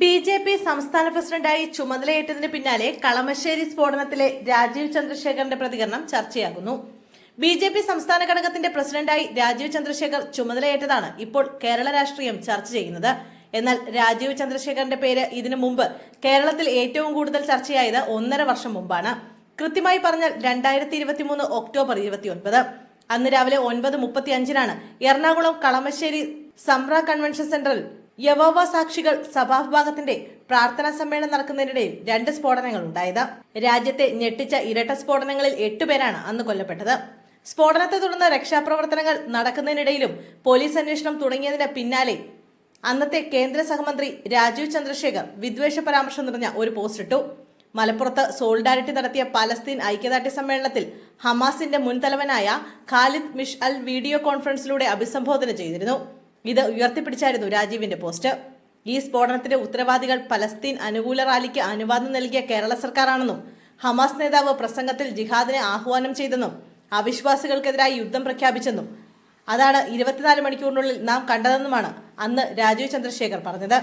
B J P സംസ്ഥാന പ്രസിഡന്റായി ചുമതലയേറ്റതിന് പിന്നാലെ കളമശ്ശേരി സ്ഫോടനത്തിലെ രാജീവ് ചന്ദ്രശേഖറിന്റെ പ്രതികരണം ചർച്ചയാകുന്നു. ബി ജെ പി സംസ്ഥാന ഘടകത്തിന്റെ പ്രസിഡന്റായി രാജീവ് ചന്ദ്രശേഖർ ചുമതലയേറ്റതാണ് ഇപ്പോൾ കേരള രാഷ്ട്രീയം ചർച്ച ചെയ്യുന്നത്. എന്നാൽ രാജീവ് ചന്ദ്രശേഖറിന്റെ പേര് ഇതിനു മുമ്പ് കേരളത്തിൽ ഏറ്റവും കൂടുതൽ ചർച്ചയായത് ഒന്നര വർഷം മുമ്പാണ്. കൃത്യമായി പറഞ്ഞാൽ രണ്ടായിരത്തി ഇരുപത്തി മൂന്ന് ഒക്ടോബർ ഇരുപത്തിയൊൻപത്. അന്ന് രാവിലെ ഒൻപത് മുപ്പത്തി അഞ്ചിനാണ് എറണാകുളം കളമശ്ശേരി സംറ കൺവെൻഷൻ സെന്ററിൽ യവോവ സാക്ഷികൾ സഭാവിഭാഗത്തിന്റെ പ്രാർത്ഥനാ സമ്മേളനം നടക്കുന്നതിനിടയിൽ രണ്ട് സ്ഫോടനങ്ങൾ ഉണ്ടായത്. രാജ്യത്തെ ഞെട്ടിച്ച ഇരട്ട സ്ഫോടനങ്ങളിൽ എട്ടുപേരാണ് അന്ന് കൊല്ലപ്പെട്ടത്. സ്ഫോടനത്തെ തുടർന്ന് രക്ഷാപ്രവർത്തനങ്ങൾ നടക്കുന്നതിനിടയിലും പോലീസ് അന്വേഷണം തുടങ്ങിയതിന് പിന്നാലെ അന്നത്തെ കേന്ദ്ര സഹമന്ത്രി രാജീവ് ചന്ദ്രശേഖർ വിദ്വേഷ പരാമർശം നിറഞ്ഞ ഒരു പോസ്റ്റ് ഇട്ടു. മലപ്പുറത്ത് സോളിഡാരിറ്റി നടത്തിയ പലസ്തീൻ ഐക്യദാർഢ്യ സമ്മേളനത്തിൽ ഹമാസിന്റെ മുൻതലവനായ ഖാലിദ് മിഷ് അൽ വീഡിയോ കോൺഫറൻസിലൂടെ അഭിസംബോധന ചെയ്തിരുന്നു. ഇത് ഉയർത്തിപ്പിടിച്ചായിരുന്നു രാജീവിന്റെ പോസ്റ്റ്. ഈ സ്ഫോടനത്തിന്റെ ഉത്തരവാദികൾ പലസ്തീൻ അനുകൂല റാലിക്ക് അനുവാദം നൽകിയ കേരള സർക്കാരാണെന്നും ഹമാസ് നേതാവ് പ്രസംഗത്തിൽ ജിഹാദിനെ ആഹ്വാനം ചെയ്തെന്നും അവിശ്വാസികൾക്കെതിരായി യുദ്ധം പ്രഖ്യാപിച്ചെന്നും അതാണ് ഇരുപത്തിനാല് മണിക്കൂറിനുള്ളിൽ നാം കണ്ടതെന്നുമാണ് അന്ന് രാജീവ് ചന്ദ്രശേഖർ പറഞ്ഞത്.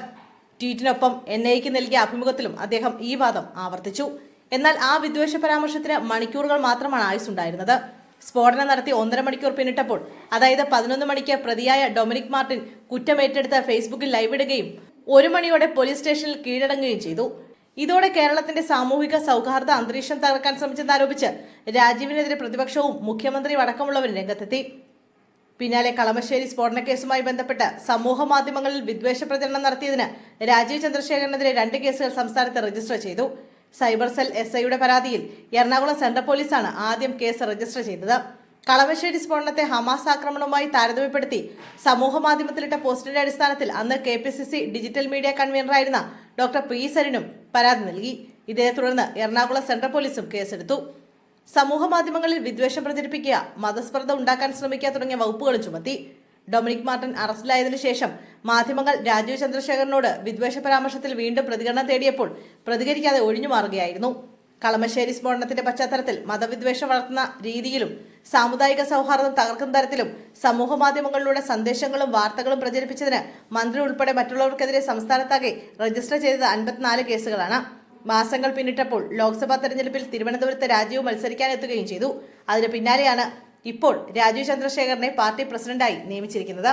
ട്വീറ്റിനൊപ്പം എൻ ഐക്ക് നൽകിയ അഭിമുഖത്തിലും അദ്ദേഹം ഈ വാദം ആവർത്തിച്ചു. എന്നാൽ ആ വിദ്വേഷ പരാമർശത്തിന് മണിക്കൂറുകൾ മാത്രമാണ് ആയുസുണ്ടായിരുന്നത് സ്ഫോടനം നടത്തി ഒന്നര മണിക്കൂർ പിന്നിട്ടപ്പോൾ അതായത് പതിനൊന്ന് മണിക്ക് പ്രതിയായ ഡൊമിനിക് മാർട്ടിൻ കുറ്റമേറ്റെടുത്ത ഫേസ്ബുക്കിൽ ലൈവിടുകയും ഒരു മണിയോടെ പോലീസ് സ്റ്റേഷനിൽ കീഴടങ്ങുകയും ചെയ്തു. ഇതോടെ കേരളത്തിന്റെ സാമൂഹിക സൗഹാർദ്ദ അന്തരീക്ഷം തകർക്കാൻ ശ്രമിച്ചെന്നാരോപിച്ച് രാജീവിനെതിരെ പ്രതിപക്ഷവും മുഖ്യമന്ത്രിയും അടക്കമുള്ളവരും രംഗത്തെത്തി. പിന്നാലെ കളമശ്ശേരി സ്ഫോടന കേസുമായി ബന്ധപ്പെട്ട് സമൂഹ മാധ്യമങ്ങളിൽ വിദ്വേഷ പ്രചരണം നടത്തിയതിന് രാജീവ് ചന്ദ്രശേഖരനെതിരെ രണ്ട് കേസുകൾ സംസ്ഥാനത്ത് രജിസ്റ്റർ ചെയ്തു. സൈബർ സെൽ എസ് ഐയുടെ പരാതിയിൽ എറണാകുളം സെൻട്രൽ പോലീസാണ് ആദ്യം കേസ് രജിസ്റ്റർ ചെയ്തത്. കളമശ്ശേരി സ്ഫോടനത്തെ ഹമാസ് ആക്രമണവുമായി താരതമ്യപ്പെടുത്തി സമൂഹ മാധ്യമത്തിലിട്ട പോസ്റ്റിന്റെ അടിസ്ഥാനത്തിൽ അന്ന് K P C C digital media കൺവീനറായിരുന്ന doctor P സരിനും പരാതി നൽകി. ഇതേ തുടർന്ന് എറണാകുളം സെൻട്രൽ പോലീസും കേസെടുത്തു. സമൂഹ മാധ്യമങ്ങളിൽ വിദ്വേഷം പ്രചരിപ്പിക്കുക മതസ്പർദ്ധ ഉണ്ടാക്കാൻ ശ്രമിക്കുക തുടങ്ങിയ വകുപ്പുകളും ചുമത്തി. ഡൊമിനിക് മാർട്ടിൻ അറസ്റ്റിലായതിനു ശേഷം മാധ്യമങ്ങൾ രാജീവ് ചന്ദ്രശേഖരനോട് വിദ്വേഷ പരാമർശത്തിൽ വീണ്ടും പ്രതികരണം തേടിയപ്പോൾ പ്രതികരിക്കാതെ ഒഴിഞ്ഞു മാറുകയായിരുന്നു. കളമശ്ശേരി സ്ഫോടനത്തിന്റെ പശ്ചാത്തലത്തിൽ മതവിദ്വേഷം വളർത്തുന്ന രീതിയിലും സാമുദായിക സൗഹാർദ്ദം തകർക്കുന്ന തരത്തിലും സമൂഹ മാധ്യമങ്ങളിലൂടെ സന്ദേശങ്ങളും വാർത്തകളും പ്രചരിപ്പിച്ചതിന് മന്ത്രി ഉൾപ്പെടെ മറ്റുള്ളവർക്കെതിരെ സംസ്ഥാനത്താകെ രജിസ്റ്റർ ചെയ്തത് അൻപത്തിനാല് കേസുകളാണ്. മാസങ്ങൾ പിന്നിട്ടപ്പോൾ ലോക്സഭാ തെരഞ്ഞെടുപ്പിൽ തിരുവനന്തപുരത്ത് രാജീവ് മത്സരിക്കാനെത്തുകയും ചെയ്തു. അതിന് പിന്നാലെയാണ് ഇപ്പോൾ രാജീവ് ചന്ദ്രശേഖരനെ പാർട്ടി പ്രസിഡന്റായി നിയമിച്ചിരിക്കുന്നത്